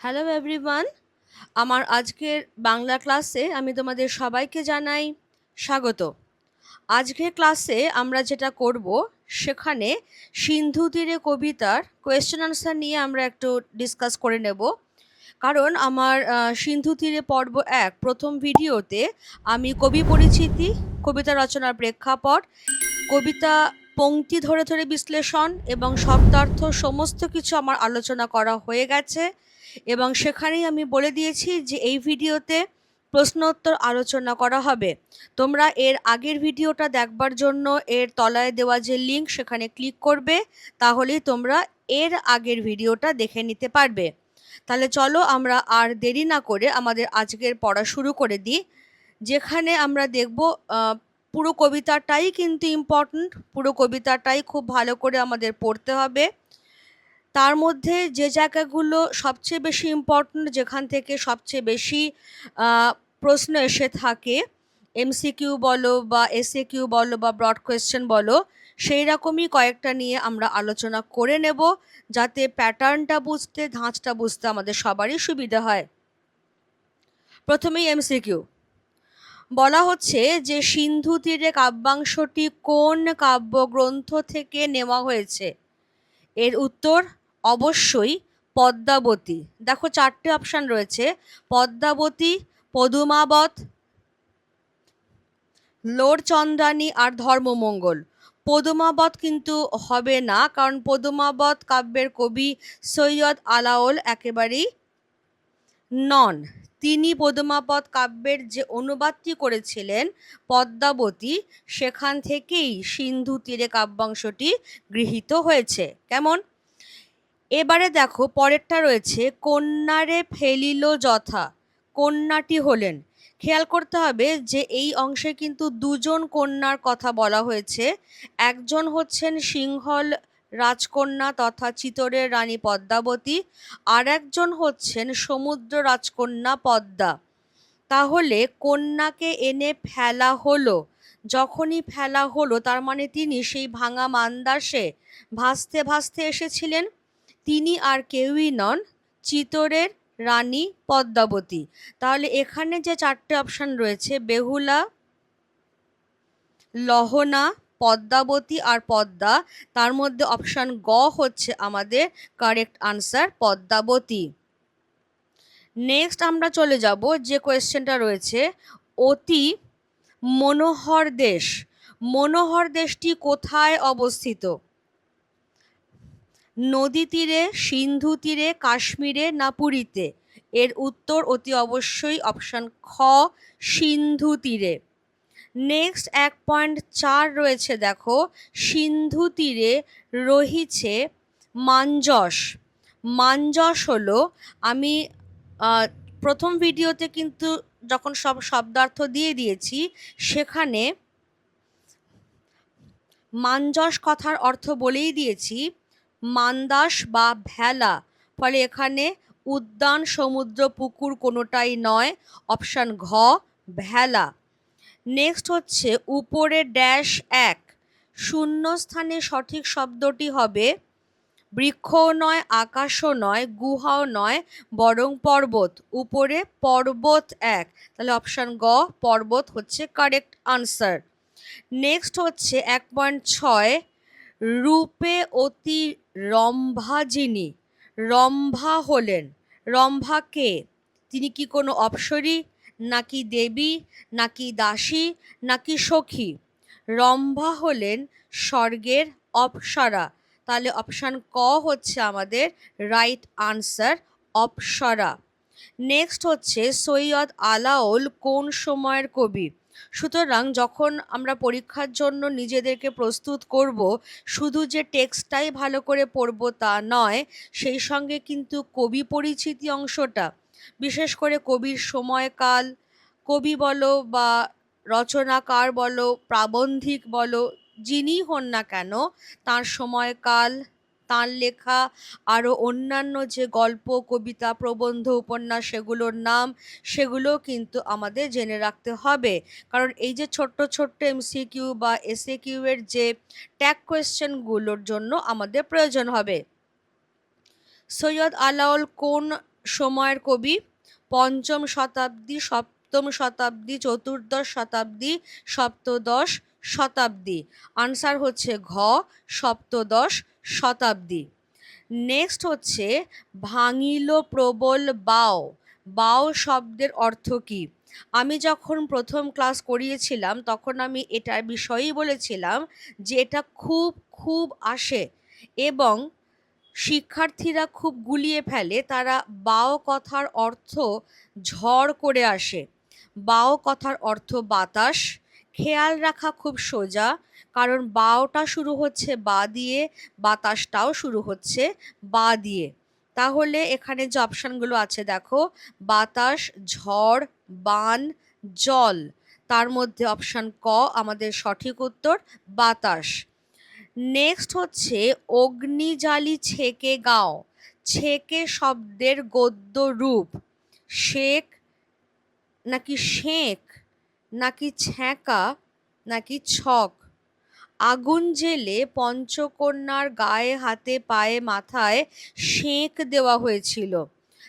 Hello everyone আমার আজকের বাংলা ক্লাসে আমি তোমাদের সবাইকে জানাই স্বাগত। আজকের ক্লাসে আমরা যেটা করব, সেখানে সিন্ধু তীরে কবিতার কোয়েশ্চেন আনসার নিয়ে আমরা একটু ডিসকাস করে নেব। কারণ আমার সিন্ধু তীরে পর্ব এক, প্রথম ভিডিওতে আমি কবি পরিচিতি, কবিতা রচনার প্রেক্ষাপট, কবিতা পংক্তি ধরে ধরে বিশ্লেষণ এবং শব্দার্থ সমস্ত কিছু আমার আলোচনা করা হয়ে গেছে। এবং সেখানেই আমি বলে দিয়েছি যে এই ভিডিওতে প্রশ্নোত্তর আলোচনা করা হবে। তোমরা এর আগের ভিডিওটা দেখবার জন্য এর তলায় দেওয়া যে লিঙ্ক সেখানে ক্লিক করবে, তাহলেই তোমরা এর আগের ভিডিওটা দেখে নিতে পারবে। তাহলে চলো আমরা আর দেরি না করে আমাদের আজকের পড়া শুরু করে দিই। যেখানে আমরা দেখব পুরো কবিতাটাই কিন্তু ইম্পর্ট্যান্ট পুরো কবিতাটাই খুব ভালো করে আমাদের পড়তে হবে। তার মধ্যে যে জায়গাগুলো সবচেয়ে বেশি ইম্পর্ট্যান্ট যেখান থেকে সবচেয়ে বেশি প্রশ্ন এসে থাকে এমসিকিউ বলো বা এসএ কিউ বলো বা ব্রড কোয়েশ্চেন বলো, সেই রকমই কয়েকটা নিয়ে আমরা আলোচনা করে নেব, যাতে প্যাটার্নটা বুঝতে, ধাঁচটা বুঝতে আমাদের সবারই সুবিধা হয়। প্রথমেই এমসিকিউ বলা হচ্ছে যে সিন্ধু তীরে কাব্যাংশটি কোন কাব্যগ্রন্থ থেকে নেওয়া হয়েছে? এর উত্তর অবশ্যই পদ্মাবতী। দেখো চারটে অপশান রয়েছে। পদ্মাবতী, পদুমাবত লোর চন্দ্রানী আর ধর্মমঙ্গল। পদুমাবত কিন্তু হবে না, কারণ পদুমাবত কাব্যের কবি সৈয়দ আলাওল একেবারেই নন। তিনি পদুমাপদ কাব্যের যে অনুবাদটি করেছিলেন পদ্মাবতী, সেখান থেকেই সিন্ধু তীরে কাব্যাংশটি গৃহীত হয়েছে। কেমন? এবারে দেখো, পরেরটা রয়েছে, কন্যারে ফেলিল যথা, কন্যাটি হলেন। খেয়াল করতে হবে যে এই অংশে কিন্তু দুজন কন্যার কথা বলা হয়েছে। একজন হচ্ছেন সিংহল রাজকন্যা তথা চিতরের রানী পদ্মাবতী আর একজন হচ্ছেন সমুদ্র রাজকন্যা পদ্মা। তাহলে কন্যাকে এনে ফেলা হলো, যখনই ফেলা হলো, তার মানে তিনি সেই ভাঙা মান্দাসে ভাসতে ভাসতে এসেছিলেন। তিনি আর কেউই নন চিতরের রানী পদ্মাবতী। তাহলে এখানে যে চারটে অপশান রয়েছে, বেহুলা, লহনা, পদ্মাবতী আর পদ্মা, তার মধ্যে অপশান গ হচ্ছে আমাদের কারেক্ট আনসার পদ্মাবতী। নেক্সট আমরা চলে যাব, যে কোয়েশ্চেনটা রয়েছে, অতি মনোহর দেশ। মনোহর দেশটি কোথায় অবস্থিত? নদী তীরে, সিন্ধু তীরে, কাশ্মীরে না পুরীতে? এর উত্তর অতি অবশ্যই অপশন খ, সিন্ধু তীরে। নেক্সট এক পয়েন্ট চার রয়েছে দেখো। সিন্ধু তীরে রহিছে মাঞ্জস। মাঞ্জস হলো, আমি প্রথম ভিডিওতে কিন্তু যখন সব শব্দার্থ দিয়ে দিয়েছি, সেখানে মাঞ্জস কথার অর্থ বলেই দিয়েছি। মান্দাস বা ভেলা। ফলে এখানে উদ্যান, সমুদ্র, পুকুর কোনোটাই নয়। অপশান ঘ, ভেলা। নেক্সট হচ্ছে উপরে ড্যাশ এক। শূন্য স্থানে সঠিক শব্দটি হবে বৃক্ষও নয়, আকাশও নয়, গুহাও নয়, বরং পর্বত। উপরে পর্বত এক। তাহলে অপশান গ, পর্বত হচ্ছে কারেক্ট আনসার নেক্সট হচ্ছে এক পয়েন্ট ছয় রূপে অতি রম্ভা যিনি রম্ভা হলেন। রম্ভা কে? তিনি কি কোনো অপ্সরী? নাকি দেবী? নাকি দাসী? নাকি সখী? রম্ভা হলেন স্বর্গের অপ্সরা। তাহলে অপশান ক হচ্ছে আমাদের রাইট আনসার, অপ্সরা। নেক্সট হচ্ছে সৈয়দ আলাউল কোন সময়ের কবি? সুতরাং যখন আমরা পরীক্ষার জন্য নিজেদেরকে প্রস্তুত করব, শুধু যে টেক্সটটাই ভালো করে পড়ব তা নয়, সেই সঙ্গে কিন্তু কবি পরিচিতি অংশটা। বিশেষ করে কবির সময়কাল, কবি বলো বা রচনাকার বলো, প্রাবন্ধিক বলো, যিনি হন না কেন, তার সময়কাল তার লেখা, আরও অন্যান্য যে গল্প, কবিতা, প্রবন্ধ, উপন্যাস সেগুলোর নাম, সেগুলো কিন্তু আমাদের জেনে রাখতে হবে। কারণ এই যে ছোট্ট ছোট্ট এমসিকিউ বা এসএ কিউ এর যে ট্যাগ কোয়েশ্চেনগুলোর জন্য আমাদের প্রয়োজন হবে। সৈয়দ আলাওল কোন সময়ের কবি? পঞ্চম শতাব্দী, সপ্তম শতাব্দী, চতুর্দশ শতাব্দী, সপ্তদশ শতাব্দী। আনসার হচ্ছে ঘ, সপ্তদশ শতাব্দী। নেক্সট হচ্ছে ভাঙিল প্রবল বাও। বাও শব্দের অর্থ কী? আমি যখন প্রথম ক্লাস করিয়েছিলাম, তখন আমি এটার বিষয়েই বলেছিলাম যে এটা খুব খুব আসে এবং শিক্ষার্থীরা খুব গুলিয়ে ফেলে, তারা বাও কথার অর্থ ঝড় করে আসে। বাও কথার অর্থ বাতাস খেয়াল রাখা খুব সোজা। কারণ বাওটা শুরু হচ্ছে বা দিয়ে, বাতাসটাও শুরু হচ্ছে বা দিয়ে। তাহলে এখানে যে অপশানগুলো আছে, দেখো, বাতাস, ঝড়, বান, জল। তার মধ্যে অপশান ক, আমাদের সঠিক উত্তর, বাতাস। নেক্সট হচ্ছে অগ্নিজালি ছেকে গাও। ছেকে শব্দের গদ্য রূপ। শেখ নাকি শেখ নাকি ছ্যাঁকা, নাকি ছক? আগুন জেলে পঞ্চকন্যার গায়ে, হাতে, পায়ে, মাথায় সেঁক দেওয়া হয়েছিল।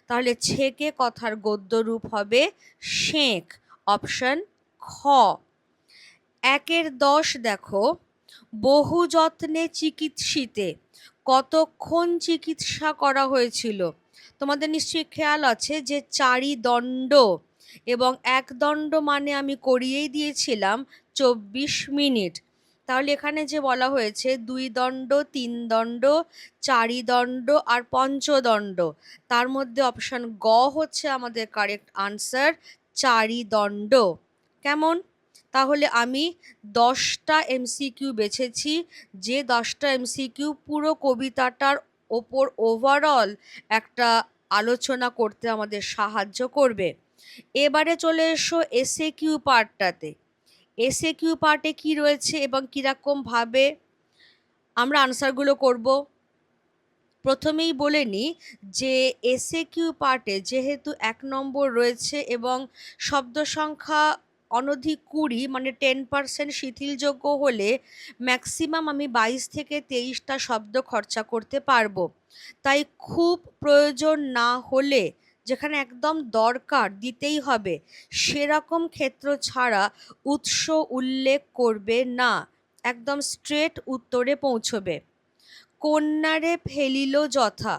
তাহলে ছেকে কথার গদ্য রূপ হবে শেখ অপশন খ। একের দশ দেখো। বহু যত্নে চিকিৎসিতে, কতক্ষণ চিকিৎসা করা হয়েছিল? তোমাদের নিশ্চয়ই খেয়াল আছে যে চারি দণ্ড এবং এক দণ্ড মানে আমি করিয়েই দিয়েছিলাম চব্বিশ মিনিট। তাহলে এখানে যে বলা হয়েছে, দুই দণ্ড, তিন দণ্ড, চারি দণ্ড আর পঞ্চদণ্ড। তার মধ্যে অপশান গ হচ্ছে আমাদের কারেক্ট আনসার চারি দণ্ড। কেমন? তাহলে আমি দশটা এমসিকিউ বেছেছি। যে দশটা এমসিকিউ পুরো কবিতাটার ওপর ওভারঅল একটা আলোচনা করতে আমাদের সাহায্য করবে। এবারে চলে এসো এসে কিউ পার্টটাতে এসে কিউ পার্টে কি রয়েছে এবং কীরকমভাবে আমরা আনসারগুলো করব? প্রথমেই বলে নিই যে এসে কিউ পার্টে যেহেতু এক নম্বর রয়েছে এবং শব্দ সংখ্যা অনধিক কুড়ি মানে টেন পার্সেন্ট শিথিলযোগ্য হলে ম্যাক্সিমাম আমি বাইশ থেকে তেইশটা শব্দ খরচা করতে পারব। তাই খুব প্রয়োজন না হলে যেখানে একদম দরকার দিতেই হবে। সেরকম ক্ষেত্র ছাড়া উৎস উল্লেখ করবে না। একদম স্ট্রেট উত্তরে পৌঁছবে। কন্যারে ফেলিল যথা।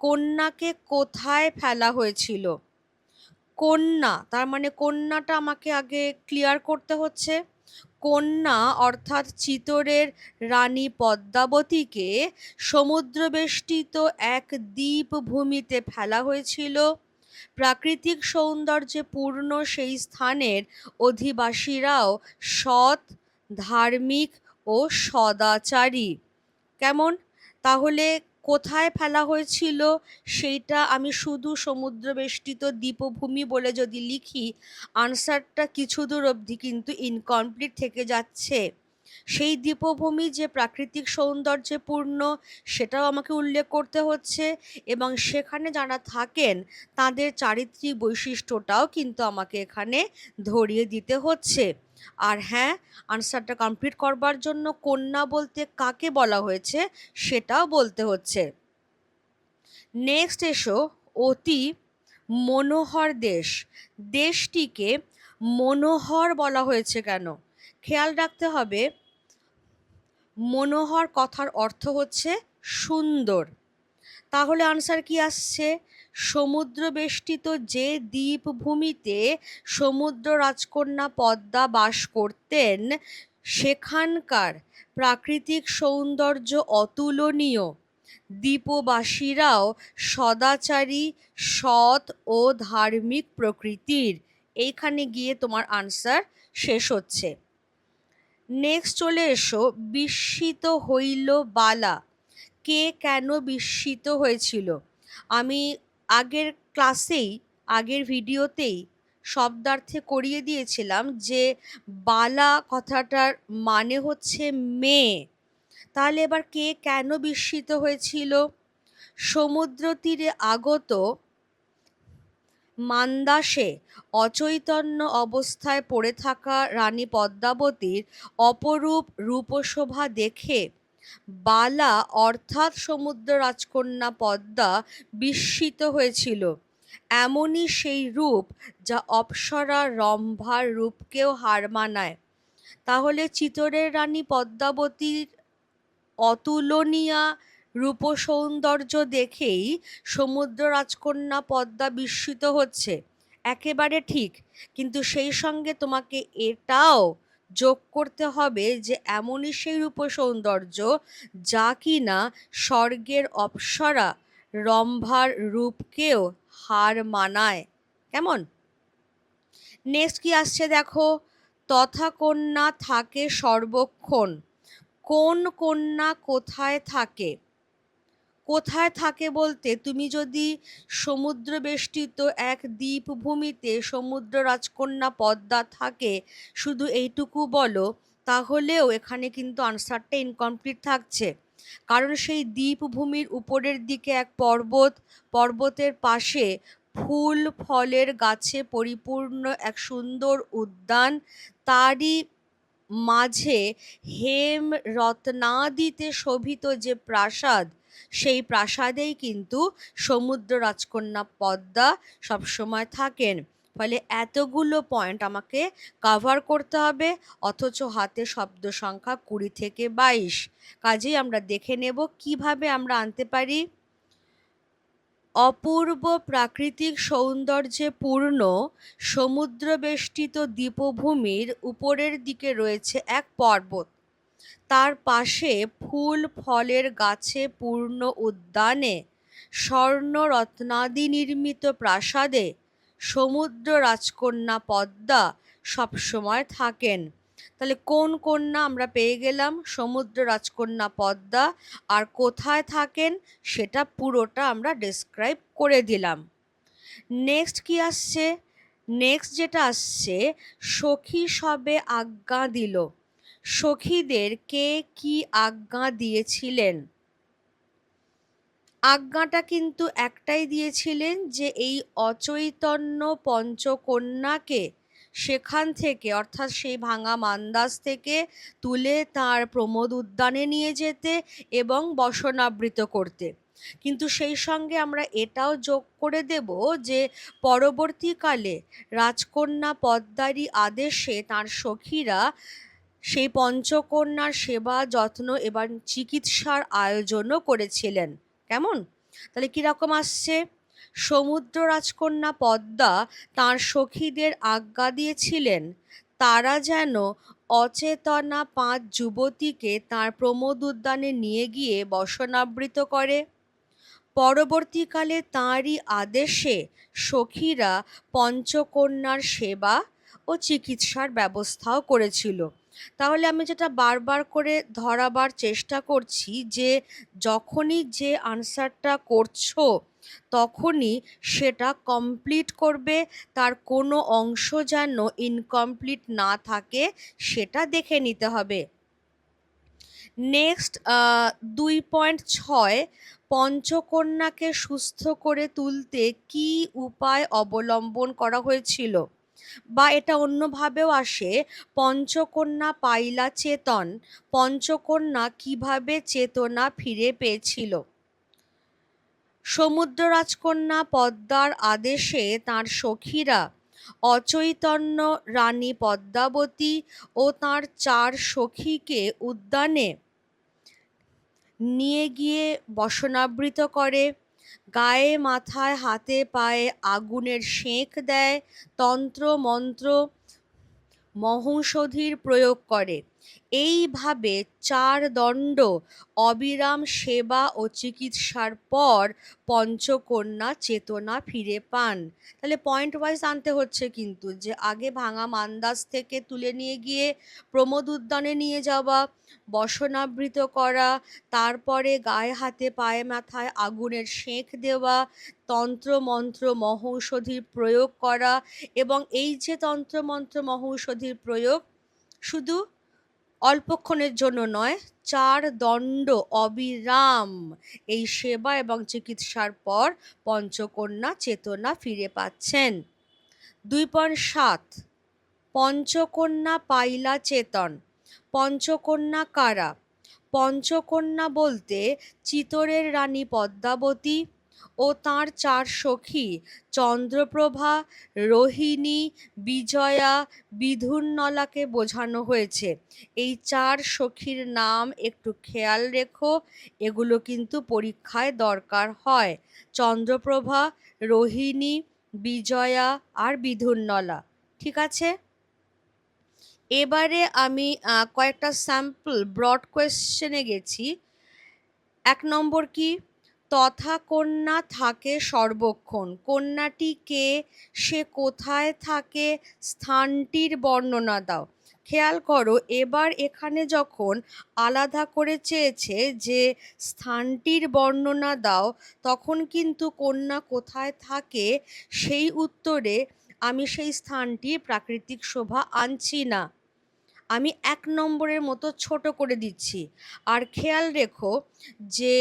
কন্যাকে কোথায় ফেলা হয়েছিল? কন্যা, তার মানে কন্যাটা আমাকে আগে ক্লিয়ার করতে হচ্ছে। কন্যা অর্থাৎ চিতরের রানী পদ্মাবতীকে সমুদ্রবেষ্টিত এক দ্বীপ ভূমিতে ফেলা হয়েছিল। প্রাকৃতিক সৌন্দর্যে পূর্ণ সেই স্থানের অধিবাসীরাও সৎ, ধার্মিক ও সদাচারী। কেমন? তাহলে কোথায় ফেলা হয়েছিল, সেইটা আমি শুধু সমুদ্রবেষ্টিত দ্বীপভূমি বলে যদি লিখি, আনসারটা কিছু দূর অবধি কিন্তু ইনকমপ্লিট থেকে যাচ্ছে। সেই দ্বীপভূমি যে প্রাকৃতিক সৌন্দর্যে পূর্ণ, সেটাও আমাকে উল্লেখ করতে হচ্ছে এবং সেখানে যারা থাকেন, তাদের চারিত্রিক বৈশিষ্ট্যটাও কিন্তু আমাকে এখানে ধরিয়ে দিতে হচ্ছে। আর হ্যাঁ আনসারটা কমপ্লিট করবার জন্য কন্যা বলতে কাকে বলা হয়েছে সেটাও বলতে হচ্ছে। নেক্সট এসো, অতি মনোহর দেশ। দেশটিকে মনোহর বলা হয়েছে কেন? খেয়াল রাখতে হবে, মনোহর কথার অর্থ হচ্ছে সুন্দর। তাহলে আনসার কি আসছে? সমুদ্র বেষ্টিত যে দ্বীপভূমিতে সমুদ্র রাজকন্যা পদ্মা বাস করতেন, সেখানকার প্রাকৃতিক সৌন্দর্য অতুলনীয়। দ্বীপবাসীরাও সদাচারী, সৎ ও ধার্মিক প্রকৃতির। এইখানে গিয়ে তোমার আনসার শেষ হচ্ছে। নেক্সট চলে এসো। বিস্মিত হইল বালা। কে কেন বিস্মিত হয়েছিল? আমি আগের ক্লাসেই, আগের ভিডিওতেই শব্দার্থে করিয়ে দিয়েছিলাম যে বালা কথাটার মানে হচ্ছে মেয়ে। তাহলে এবার কে কেন বিস্মিত হয়েছিল? সমুদ্র তীরে আগত মান্দাসে অচৈতন্য অবস্থায় পড়ে থাকা রানী পদ্মাবতীর অপরূপ রূপশোভা দেখে বালা অর্থাৎ সমুদ্র রাজকন্যা পদ্মা বিস্মিত হয়েছিল। এমনই সেই রূপ যা অপ্সরা রম্ভার রূপকেও হার মানায়। তাহলে চিতরের রানী পদ্মাবতীর অতুলনীয়া রূপ সৌন্দর্য দেখেই সমুদ্র রাজকন্যা পদ্মা বিস্মিত হচ্ছে। একেবারে ঠিক, কিন্তু সেই সঙ্গে তোমাকে এটাও যোগ করতে হবে যে এমনই সেই রূপ সৌন্দর্য যা কি না স্বর্গের অপ্সরা রম্ভার রূপকেও হার মানায়। কেমন? নেক্সট কি আসছে দেখো? তথা কন্যা থাকে সর্বক্ষণ। কোন কন্যা কোথায় থাকে? কোথায় থাকে বলতে? তুমি যদি সমুদ্র বেষ্টিত এক দ্বীপভূমিতে সমুদ্র রাজকন্যা পদ্মা থাকে, শুধু এইটুকু বলো, তাহলেও এখানে কিন্তু আনসারটা ইনকমপ্লিট থাকছে। কারণ সেই দ্বীপভূমির উপরের দিকে এক পর্বত, পর্বতের পাশে ফুল, ফলের গাছে পরিপূর্ণ এক সুন্দর উদ্যান, তারই মাঝে হেম রত্নাদিতে শোভিত যে প্রাসাদ সেই প্রাসাদেই কিন্তু সমুদ্র রাজকন্যা পদ্মা সবসময় থাকেন। ফলে এতগুলো পয়েন্ট আমাকে কাভার করতে হবে, অথচ হাতে শব্দ সংখ্যা কুড়ি থেকে বাইশ। কাজেই আমরা দেখে নেব কীভাবে আমরা আনতে পারি। অপূর্ব প্রাকৃতিক সৌন্দর্যে পূর্ণ সমুদ্রবেষ্টিত দ্বীপভূমির উপরের দিকে রয়েছে এক পর্বত। তার পাশে ফুল, ফলের গাছে পূর্ণ উদ্যানে স্বর্ণ রত্নাদি নির্মিত প্রাসাদে, সমুদ্র রাজকন্যা পদ্মা সবসময় থাকেন। তাহলে কোন কন্যা আমরা পেয়ে গেলাম? সমুদ্র রাজকন্যা পদ্মা। আর কোথায় থাকেন? সেটা পুরোটা আমরা ডিসক্রাইব করে দিলাম। নেক্সট কি আসছে? নেক্সট যেটা আসছে, সখী সবে আজ্ঞা দিল। সখীদের কে কি আজ্ঞা দিয়েছিলেন? আজ্ঞাটা কিন্তু একটাই দিয়েছিলেন যে এই অচৈতন্য পঞ্চকন্যাকে সেখান থেকে, অর্থাৎ সেই ভাঙা মান্দাস থেকে তুলে তার প্রমোদ উদ্যানে নিয়ে যেতে এবং বসনাবৃত করতে। কিন্তু সেই সঙ্গে আমরা এটাও যোগ করে দেব যে পরবর্তীকালে রাজকন্যা পদ্মারি আদেশে তার সখীরা সেই পঞ্চকন্যার সেবা, যত্ন এবার চিকিৎসার আয়োজনও করেছিলেন। কেমন? তাহলে কীরকম আসছে? সমুদ্র রাজকন্যা পদ্মা তাঁর সখীদের আজ্ঞা দিয়েছিলেন, তারা যেন অচেতনা পাঁচ যুবতীকে তাঁর প্রমোদ উদ্যানে নিয়ে গিয়ে বসনাবৃত করে। পরবর্তীকালে তাঁরই আদেশে সখীরা পঞ্চকন্যার সেবা ও চিকিৎসার ব্যবস্থাও করেছিল। তাহলে আমি যেটা বারবার করে ধরাবার চেষ্টা করছি যে যখনই যে আনসারটা করছ, তখনই সেটা কমপ্লিট করবে, তার কোনো অংশ যেন ইনকমপ্লিট না থাকে, সেটা দেখে নিতে হবে। নেক্সট দুই পয়েন্ট ছয়, পঞ্চকন্যাকে সুস্থ করে তুলতে কি উপায় অবলম্বন করা হয়েছিল? বা এটা অন্যভাবেও আসে, পঞ্চকন্যা পাইলা চেতন, পঞ্চকন্যা কীভাবে চেতনা ফিরে পেয়েছিল? সমুদ্র রাজকন্যা পদ্মার আদেশে তার সখীরা অচৈতন্য রানী পদ্মাবতী ও তার চার সখীকে উদ্যানে নিয়ে গিয়ে বসনাবৃত করে। গায়ে মাথায় হাতে পায়ে আগুনের সেঁক দেয় তন্ত্র মন্ত্র মহৌষধির প্রয়োগ করে। এইভাবে চার দণ্ড অবিরাম সেবা ও চিকিৎসার পর পঞ্চকন্যা চেতনা ফিরে পান। তাহলে পয়েন্ট ওয়াইজ আনতে হচ্ছে কিন্তু যে আগে ভাঙা মান্দাস থেকে তুলে নিয়ে গিয়ে প্রমোদ উদ্যানে নিয়ে যাওয়া, বসনাবৃত করা, তারপরে গায়ে হাতে পায়ে মাথায় আগুনের সেঁক দেওয়া, তন্ত্রমন্ত্র মহৌষধির প্রয়োগ করা এবং এই যে তন্ত্রমন্ত্র মহৌষধির প্রয়োগ, শুধু অল্পক্ষণের জন্য নয়, চার দণ্ড অবিরাম। এই সেবা এবং চিকিৎসার পর পঞ্চকন্যা চেতনা ফিরে পাচ্ছেন। দুই পয়েন্ট সাত, পঞ্চকন্যা পাইলা চেতন। পঞ্চকন্যা কারা? পঞ্চকন্যা বলতে চিতরের রানী পদ্মাবতী ও তাঁর চার সখী, চন্দ্রপ্রভা, রোহিণী, বিজয়া, বিধুর্নলাকে বোঝানো হয়েছে। এই চার সখীর নাম একটু খেয়াল রেখো, এগুলো কিন্তু পরীক্ষায় দরকার হয়। চন্দ্রপ্রভা, রোহিণী, বিজয়া আর বিধুর্নলা, ঠিক আছে? এবারে আমি কয়েকটা স্যাম্পল, ব্রড কোয়েশ্চেনে গেছি। এক নম্বর কি? তথা কন্যা থাকে সর্বক্ষণ। কন্যাটি কে? সে কোথায় থাকে? স্থানটির বর্ণনা দাও। খেয়াল করো, এবার এখানে যখন আলাদা করে চেয়েছে যে স্থানটির বর্ণনা দাও, তখন কিন্তু কন্যা কোথায় থাকে সেই উত্তরে, আমি সেই স্থানটি প্রাকৃতিক শোভা আনছি না। আমি এক নম্বরের মতো ছোট করে দিচ্ছি। আর খেয়াল রেখো যে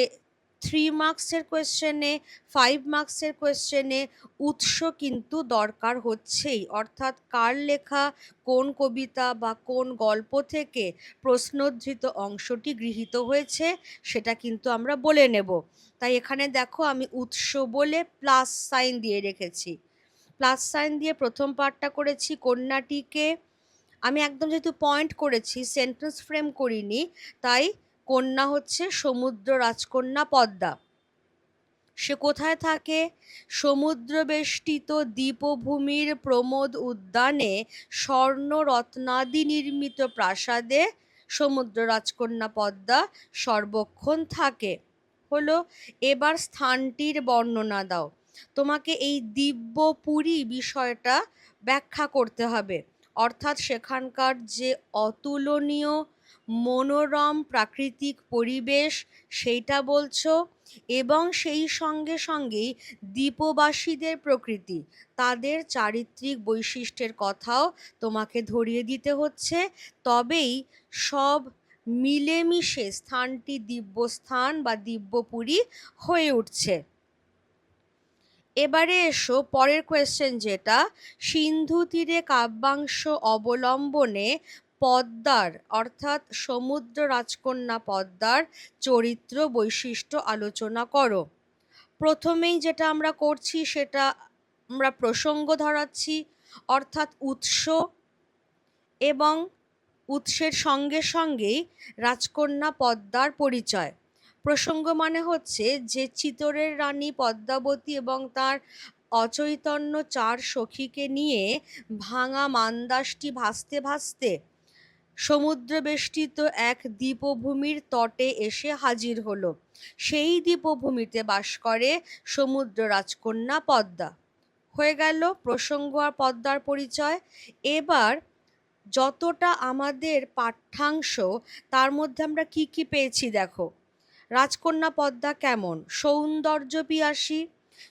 থ্রি মার্কসের কোয়েশ্চেনে ফাইভ মার্কসের কোয়েশ্চেনে উৎস কিন্তু দরকার হচ্ছেই। অর্থাৎ কার লেখা, কোন কবিতা বা কোন গল্প থেকে প্রশ্নোদ্ধৃত অংশটি গৃহীত হয়েছে সেটা কিন্তু আমরা বলে নেব। তাই এখানে দেখো আমি উৎস বলে প্লাস সাইন দিয়ে রেখেছি। প্লাস সাইন দিয়ে প্রথম পার্টটা করেছি কন্যাটিকে। আমি একদম যেহেতু পয়েন্ট করেছি সেন্টেন্স ফ্রেম করিনি, তাই কন্যা হচ্ছে সমুদ্র রাজকন্যা পদ্মা। সে কোথায় থাকে? সমুদ্র বেষ্টিত দ্বীপভূমির প্রমোদ উদ্যানে স্বর্ণ রত্নাদি নির্মিত প্রাসাদে সমুদ্র রাজকন্যা পদ্মা সর্বক্ষণ থাকে। হলো, এবার স্থানটির বর্ণনা দাও। তোমাকে এই দিব্যপুরী বিষয়টা ব্যাখ্যা করতে হবে। অর্থাৎ সেখানকার যে অতুলনীয় মনোরম প্রাকৃতিক পরিবেশ, সেইটা বলছো? এবং সেই সঙ্গে সঙ্গেই দ্বীপবাসীদের প্রকৃতি, তাদের চারিত্রিক বৈশিষ্ট্যের কথাও তোমাকে ধরিয়ে দিতে হচ্ছে। তবেই সব মিলেমিশে স্থানটি দিব্যস্থান বা দিব্যপুরী হয়ে উঠছে। এবারে এসো পরের কোয়েশ্চেন যেটা, সিন্ধু তীরে কাব্যাংশ অবলম্বনে পদ্মার, অর্থাৎ সমুদ্র রাজকন্যা পদ্মার চরিত্র বৈশিষ্ট্য আলোচনা করো। প্রথমেই যেটা আমরা করছি সেটা আমরা প্রসঙ্গ ধরাচ্ছি, অর্থাৎ উৎস এবং উৎসের সঙ্গে সঙ্গেই রাজকন্যা পদ্মার পরিচয়। প্রসঙ্গ মানে হচ্ছে যে চিতরের রানী পদ্মাবতী এবং তার অচৈতন্য চার সখীকে নিয়ে ভাঙা মান্দাসটি ভাসতে ভাসতে সমুদ্র বেষ্টিত এক দ্বীপভূমির তটে এসে হাজির হলো। সেই দ্বীপভূমিতে বাস করে সমুদ্র রাজকন্যা পদ্মা। হয়ে গেল প্রসঙ্গ আর পদ্মার পরিচয়। এবার যতটা আমাদের পাঠ্যাংশ, তার মধ্যে আমরা কি কি পেয়েছি দেখো। রাজকন্যা পদ্মা কেমন? সৌন্দর্য পিয়াসী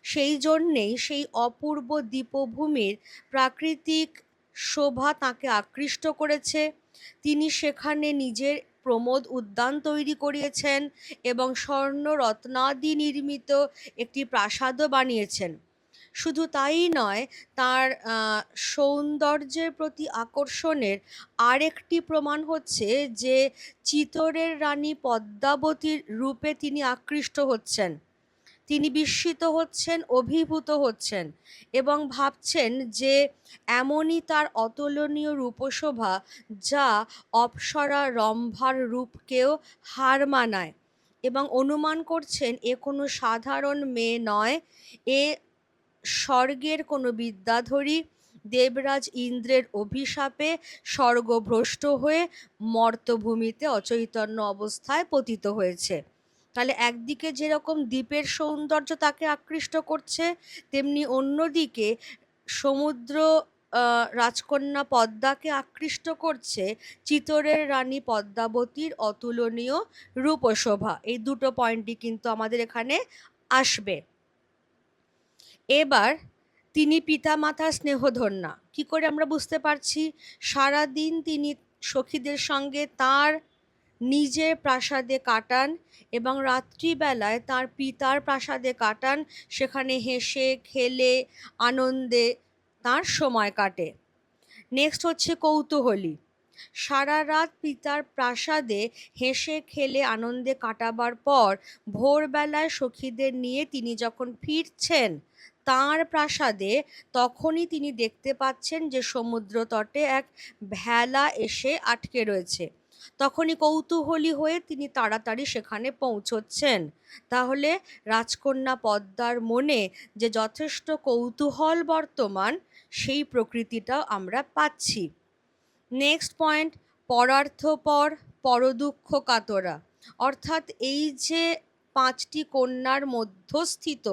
সেই জন্যেই সেই অপূর্ব দ্বীপভূমির প্রাকৃতিক শোভা তাকে আকৃষ্ট করেছে। তিনি সেখানে নিজের প্রমোদ উদ্যান তৈরি করিয়েছেন এবং স্বর্ণ রত্নাদি নির্মিত একটি প্রাসাদও বানিয়েছেন। শুধু তাই নয়, তার সৌন্দর্যের প্রতি আকর্ষণের আরেকটি প্রমাণ হচ্ছে যে চিতরের রানী পদ্মাবতীর রূপে তিনি আকৃষ্ট হচ্ছেন। তিনি বিস্মিত হচ্ছেন, অভিভূত হচ্ছেন এবং ভাবছেন যে এমনই তার অতুলনীয় রূপশোভা যা অপ্সরা রম্ভার রূপকেও হার মানায় এবং অনুমান করছেন, এ কোনো সাধারণ মেয়ে নয়, এ স্বর্গের কোনো বিদ্যাধরী দেবরাজ ইন্দ্রের অভিশাপে স্বর্গভ্রষ্ট হয়ে মর্তভূমিতে অচৈতন্য অবস্থায় পতিত হয়েছে। তাহলে একদিকে যেরকম দ্বীপের সৌন্দর্য তাকে আকৃষ্ট করছে, তেমনি অন্যদিকে সমুদ্র রাজকন্যা পদ্মাকে আকৃষ্ট করছে চিতরের রানী পদ্মাবতীর অতুলনীয় রূপশোভা। এই দুটো পয়েন্টই কিন্তু আমাদের এখানে আসবে। এবার তিনি পিতামাতার স্নেহধন্যা। কি করে আমরা বুঝতে পারছি? সারাদিন তিনি সখীদের সঙ্গে তার নিজের প্রাসাদে কাটান এবং রাত্রিবেলায় তার পিতার প্রাসাদে কাটান। সেখানে হেসে, খেলে, আনন্দে তার সময় কাটে। নেক্সট হচ্ছে কৌতূহলী। সারা রাত পিতার প্রাসাদে হেসে, খেলে, আনন্দে কাটাবার পর ভোরবেলায় সখীদের নিয়ে তিনি যখন ফিরছেন তাঁর প্রাসাদে, তখনই তিনি দেখতে পাচ্ছেন যে সমুদ্র তটে এক ভেলা এসে আটকে রয়েছে। তখনই কৌতূহলী হয়ে তিনি তাড়াতাড়ি সেখানে পৌঁছচ্ছেন। তাহলে রাজকন্যা পদ্মার মনে যে যথেষ্ট কৌতূহল বর্তমান, সেই প্রকৃতিটাও আমরা পাচ্ছি। নেক্সট পয়েন্ট পরার্থপর, পরদুঃখ কাতরা। অর্থাৎ এই যে পাঁচটি কন্যার মধ্যস্থিত।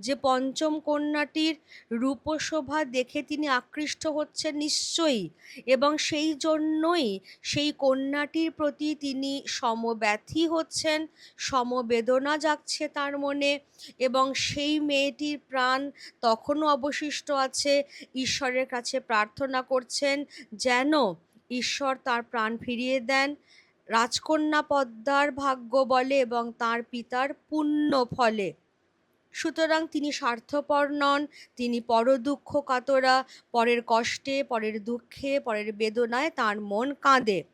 যে পঞ্চম কন্যাটির রূপশোভা দেখে তিনি আকৃষ্ট হচ্ছেন নিশ্চয়ই এবং সেই জন্যই সেই কন্যাটির প্রতি তিনি সমব্যথী হচ্ছেন, সমবেদনা জাগছে তার মনে এবং সেই মেয়েটির প্রাণ তখনও অবশিষ্ট আছে। ঈশ্বরের কাছে প্রার্থনা করছেন যেন ঈশ্বর তার প্রাণ ফিরিয়ে দেন। রাজকন্যা পদ্মার ভাগ্য বলে এবং তার পিতার পুণ্য ফলে। সুতরাং তিনি স্বার্থপর নন, তিনি পরদুঃখ কাতরা, পরের কষ্টে, পরের দুঃখে, পরের বেদনায় তার মন কাঁদে।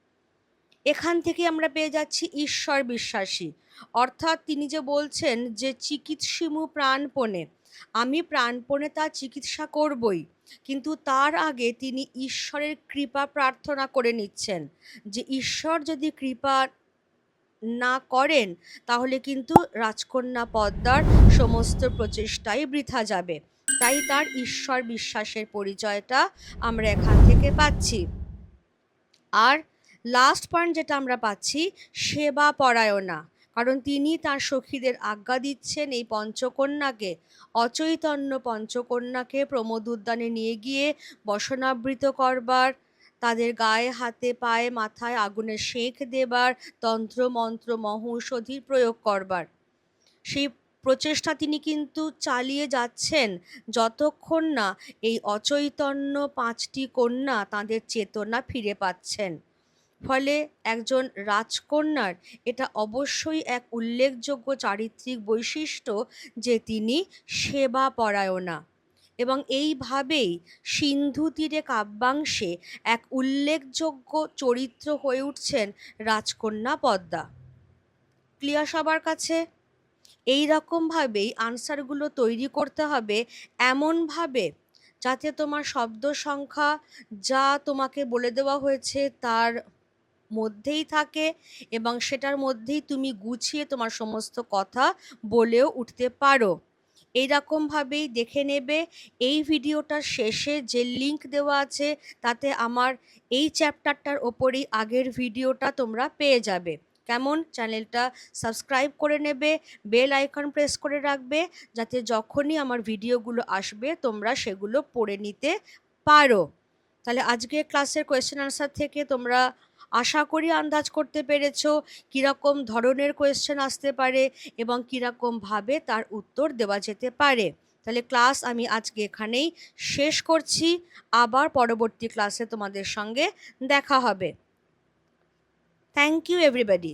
এখান থেকে আমরা পেয়ে যাচ্ছি ঈশ্বর বিশ্বাসী। অর্থাৎ তিনি যে বলছেন যে, চিকিৎসিমু প্রাণপণে। আমি প্রাণপণে তার চিকিৎসা করবই। কিন্তু তার আগে তিনি ঈশ্বরের কৃপা প্রার্থনা করে নিচ্ছেন যে, ঈশ্বর যদি কৃপা না করেন, তাহলে কিন্তু রাজকন্যা পদ্মার সমস্ত প্রচেষ্টাই বৃথা যাবে। তাই তার ঈশ্বর বিশ্বাসের পরিচয়টা আমরা এখান থেকে পাচ্ছি। আর লাস্ট পয়েন্ট যেটা আমরা পাচ্ছি, সেবা পরায়ণা। কারণ তিনি তার সখীদের আজ্ঞা দিচ্ছেন এই পঞ্চকন্যাকে। অচৈতন্য পঞ্চকন্যাকে প্রমোদ উদ্যানে নিয়ে গিয়ে বসনাবৃত করবার, তাদের গায়ে, হাতে, পায়ে, মাথায় আগুনের শেখ দেবার, তন্ত্র, মন্ত্র মহৌষধির প্রয়োগ করবার। সেই প্রচেষ্টা তিনি কিন্তু চালিয়ে যাচ্ছেন যতক্ষণ না এই অচৈতন্য পাঁচটি কন্যা তাদের চেতনা ফিরে পাচ্ছেন। ফলে একজন রাজকন্যার এটা অবশ্যই এক উল্লেখযোগ্য চারিত্রিক বৈশিষ্ট্য যে তিনি সেবা পরায়ণা এবং এইভাবেই সিন্ধু তীরে কাব্যাংশে এক উল্লেখযোগ্য চরিত্র হয়ে উঠছেন রাজকন্যা পদ্মা। ক্লিয়ার সবার কাছে? এই রকমভাবেই আনসারগুলো তৈরি করতে হবে এমনভাবে যাতে তোমার শব্দ সংখ্যা যা তোমাকে বলে দেওয়া হয়েছে তার মধ্যেই থাকে এবং সেটার মধ্যেই তুমি গুছিয়ে তোমার সমস্ত কথা বলেও উঠতে পারো। এইরকমভাবেই দেখে নেবে। এই ভিডিওটার শেষে যে লিংক দেওয়া আছে, তাতে আমার এই চ্যাপ্টারটার ওপরেই আগের ভিডিওটা তোমরা পেয়ে যাবে। কেমন? চ্যানেলটা সাবস্ক্রাইব করে নেবে বেল আইকন প্রেস করে রাখবে, যাতে যখনই আমার ভিডিওগুলো আসবে, তোমরা সেগুলো পড়ে নিতে পারো। তাহলে আজকে ক্লাসের কোয়েশ্চেন আনসার থেকে তোমরা আশা করি আন্দাজ করতে পেরেছ কীরকম ধরনের কোয়েশ্চেন আসতে পারে এবং কীরকমভাবে তার উত্তর দেওয়া যেতে পারে। তাহলে ক্লাস আমি আজকে এখানেই শেষ করছি। আবার পরবর্তী ক্লাসে তোমাদের সঙ্গে দেখা হবে। Thank you everybody